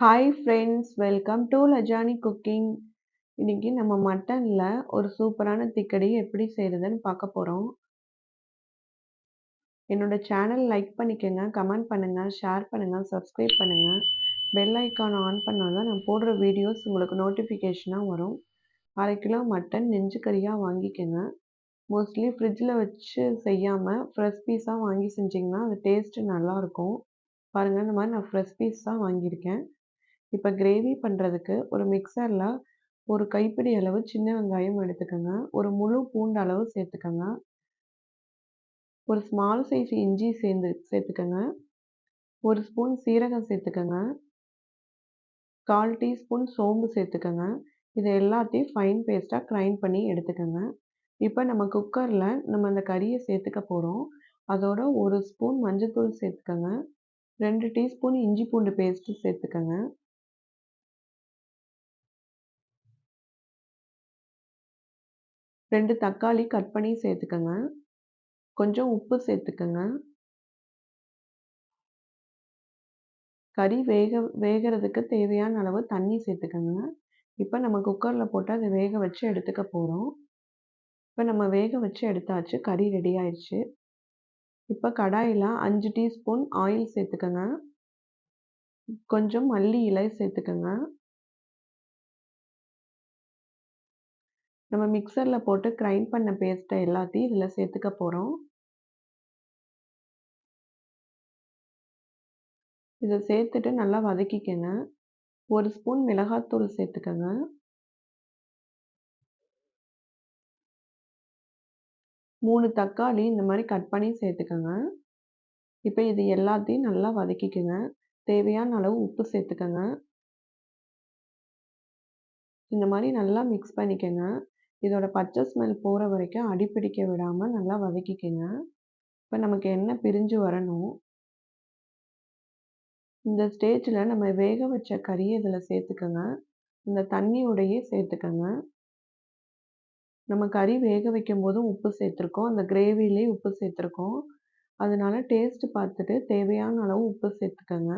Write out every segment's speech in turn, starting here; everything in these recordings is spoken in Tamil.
Hi friends welcome to Lajani cooking இன்னைக்கு நம்ம மட்டனில் ஒரு சூப்பரான திக்கடி எப்படி செய்கிறதுன்னு பார்க்க போகிறோம் என்னோட சேனல் லைக் பண்ணிக்கோங்க கமெண்ட் பண்ணுங்கள் ஷேர் பண்ணுங்கள் சப்ஸ்கிரைப் பண்ணுங்கள் பெல் ஐக்கான் ஆன் பண்ணால் தான் நான் போடுற வீடியோஸ் உங்களுக்கு நோட்டிஃபிகேஷனாக வரும். அரை கிலோ மட்டன் நெஞ்சு கறியாக வாங்கிக்கோங்க மோஸ்ட்லி ஃப்ரிட்ஜில் வச்சு செய்யாமல் ஃப்ரெஷ் பீஸாக வாங்கி செஞ்சிங்கன்னா அது டேஸ்ட்டு நல்லாயிருக்கும் பாருங்கள் இந்த மாதிரி நான் ஃப்ரெஷ் பீஸ் தான் வாங்கியிருக்கேன். இப்போ கிரேவி பண்ணுறதுக்கு ஒரு மிக்சரில் ஒரு கைப்பிடி அளவு சின்ன வெங்காயம் எடுத்துக்கோங்க. ஒரு முழு பூண்டு அளவு சேர்த்துக்கோங்க. ஒரு ஸ்மால் சைஸ் இஞ்சி சேர்ந்து சேர்த்துக்கோங்க. ஒரு ஸ்பூன் சீரகம் சேர்த்துக்கோங்க. கால் டீஸ்பூன் சோம்பு சேர்த்துக்கோங்க. இது எல்லாத்தையும் ஃபைன் பேஸ்ட்டாக க்ரைண்ட் பண்ணி எடுத்துக்கோங்க. இப்போ நம்ம குக்கரில் நம்ம அந்த கறியை சேர்த்துக்க போகிறோம் அதோட ஒரு ஸ்பூன் மஞ்சள்தூள் சேர்த்துக்கோங்க. ரெண்டு டீஸ்பூன் இஞ்சி பூண்டு பேஸ்ட்டு சேர்த்துக்கோங்க. ரெண்டு தக்காளி கட் பண்ணி சேர்த்துக்கோங்க. கொஞ்சம் உப்பு சேர்த்துக்கோங்க. கறி வேக வேகிறதுக்கு தேவையான அளவு தண்ணி சேர்த்துக்கோங்க. இப்போ நம்ம குக்கரில் போட்டு அதை வேக வச்சு எடுத்துக்க போகிறோம் இப்போ நம்ம வேக வச்சு எடுத்தாச்சு கறி ரெடி ஆயிடுச்சு இப்போ கடாயில் அஞ்சு டீஸ்பூன் ஆயில் சேர்த்துக்கோங்க. கொஞ்சம் மல்லி இலை சேர்த்துக்கோங்க. நம்ம மிக்சரில் போட்டு கிரைண்ட் பண்ண பேஸ்ட்டை எல்லாத்தையும் இதில் சேர்த்துக்க போகிறோம் இதை சேர்த்துட்டு நல்லா வதக்கிக்கங்க. ஒரு ஸ்பூன் மிளகாத்தூள் சேர்த்துக்கங்க. மூணு தக்காளி இந்த மாதிரி கட் பண்ணி சேர்த்துக்கோங்க. இப்போ இது எல்லாத்தையும் நல்லா வதக்கிக்கோங்க. தேவையான அளவு உப்பு சேர்த்துக்கோங்க. இந்த மாதிரி நல்லா மிக்ஸ் பண்ணிக்கோங்க. இதோட பச்சை ஸ்மெல் போகிற வரைக்கும் அடிப்பிடிக்க விடாமல் நல்லா வதக்கிக்கோங்க. இப்போ நமக்கு எண்ணெய் பிரிஞ்சு வரணும். இந்த ஸ்டேஜில் நம்ம வேக வச்ச கறியை இதில் சேர்த்துக்கோங்க. இந்த தண்ணியோடையே சேர்த்துக்கோங்க. நம்ம கறி வேக வைக்கும் போதும் உப்பு சேர்த்துருக்கோம். அந்த கிரேவிலே உப்பு சேர்த்துருக்கோம். அதனால டேஸ்ட் பார்த்துட்டு தேவையான அளவு உப்பு சேர்த்துக்கோங்க.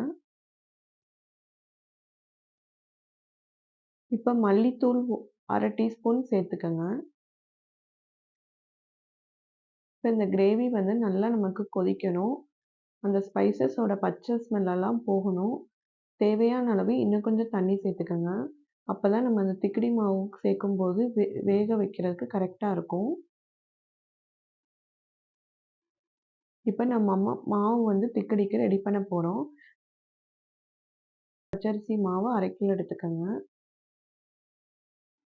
இப்போ மல்லித்தூள் அரை டீஸ்பூன் சேர்த்துக்கோங்க இப்போ இந்த கிரேவி வந்து நல்லா நமக்கு கொதிக்கணும். அந்த ஸ்பைசஸோட பச்சை ஸ்மெல்லெல்லாம் போகணும். தேவையான அளவு இன்னும் கொஞ்சம் தண்ணி சேர்த்துக்கோங்க அப்போ தான் நம்ம அந்த திக்கடி மாவு சேர்க்கும்போது வே வேக வைக்கிறதுக்கு கரெக்டாக இருக்கும். இப்போ நம்ம அம்மா மாவு வந்து திக்கடிக்கு ரெடி பண்ண போகிறோம் பச்சரிசி மாவு அரை கிலோ எடுத்துக்கோங்க.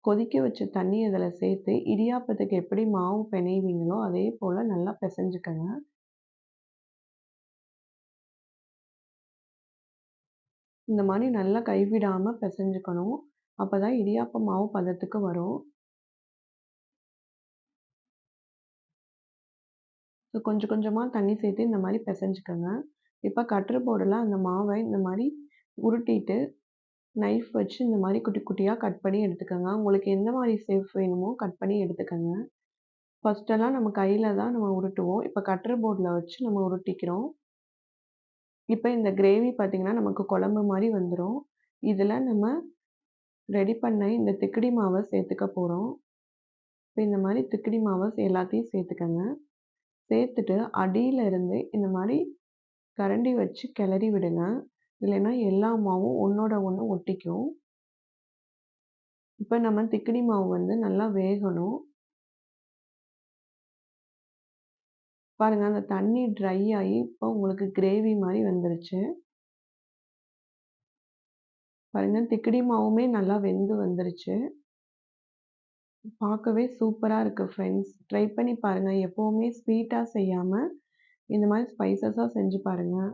கொதிக்க வச்ச தண்ணி அதில் சேர்த்து இடியாப்பத்துக்கு எப்படி மாவு பிணைவீங்களோ அதே போல் நல்லா பிசைஞ்சுக்கங்க. இந்த மாதிரி நல்லா கைவிடாமல் பிசைஞ்சுக்கணும். அப்போ தான் இடியாப்ப மாவு பதத்துக்கு வரும். ஸோ கொஞ்சம் கொஞ்சமாக தண்ணி சேர்த்து இந்த மாதிரி பிசைஞ்சுக்கோங்க. இப்போ கட்ரு போர்டில் அந்த மாவை இந்த மாதிரி உருட்டிட்டு நைஃப் வச்சு இந்த மாதிரி குட்டி குட்டியாக கட் பண்ணி எடுத்துக்கோங்க. உங்களுக்கு எந்த மாதிரி ஷேப் வேணுமோ கட் பண்ணி எடுத்துக்கோங்க. ஃபஸ்ட்டெல்லாம் நம்ம கையில் தான் நம்ம உருட்டுவோம். இப்போ கட்ரு போர்டில் வச்சு நம்ம உருட்டிக்கிறோம். இப்போ இந்த கிரேவி பார்த்திங்கன்னா நமக்கு குழம்பு மாதிரி வந்துடும் இதில் நம்ம ரெடி பண்ண இந்த திக்கடி மாவை சேர்த்துக்க போகிறோம் இப்போ இந்த மாதிரி திக்கடி மாவை எல்லாத்தையும் சேர்த்துக்கோங்க. சேர்த்துட்டு அடியில் இருந்து இந்த மாதிரி கரண்டி வச்சு கிளறி விடுங்க. இல்லைன்னா எல்லா மாவும் ஒன்றோட ஒன்று ஒட்டிக்கும். இப்போ நம்ம திக்கினி மாவு வந்து நல்லா வேகணும். பாருங்கள் அந்த தண்ணி ட்ரை ஆகி இப்போ உங்களுக்கு கிரேவி மாதிரி வந்துருச்சு. பாருங்கள் திக்கடி மாவுமே நல்லா வெந்து வந்துருச்சு. பார்க்கவே சூப்பராக இருக்குது ஃப்ரெண்ட்ஸ் ட்ரை பண்ணி பாருங்கள் எப்போவுமே ஸ்வீட்டாக செய்யாமல் இந்த மாதிரி ஸ்பைசஸாக செஞ்சு பாருங்கள்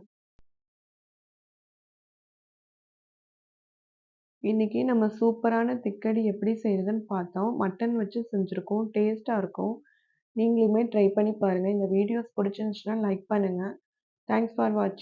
இன்றைக்கி நம்ம சூப்பரான திக்கடி எப்படி செய்கிறதுன்னு பார்த்தோம். மட்டன் வச்சு செஞ்சுருக்கோம். டேஸ்ட்டாக இருக்கும். நீங்களுமே ட்ரை பண்ணி பாருங்கள் இந்த வீடியோஸ் பிடிச்சிருந்துச்சுன்னா லைக் பண்ணுங்கள் தேங்க்ஸ் ஃபார் வாட்சிங்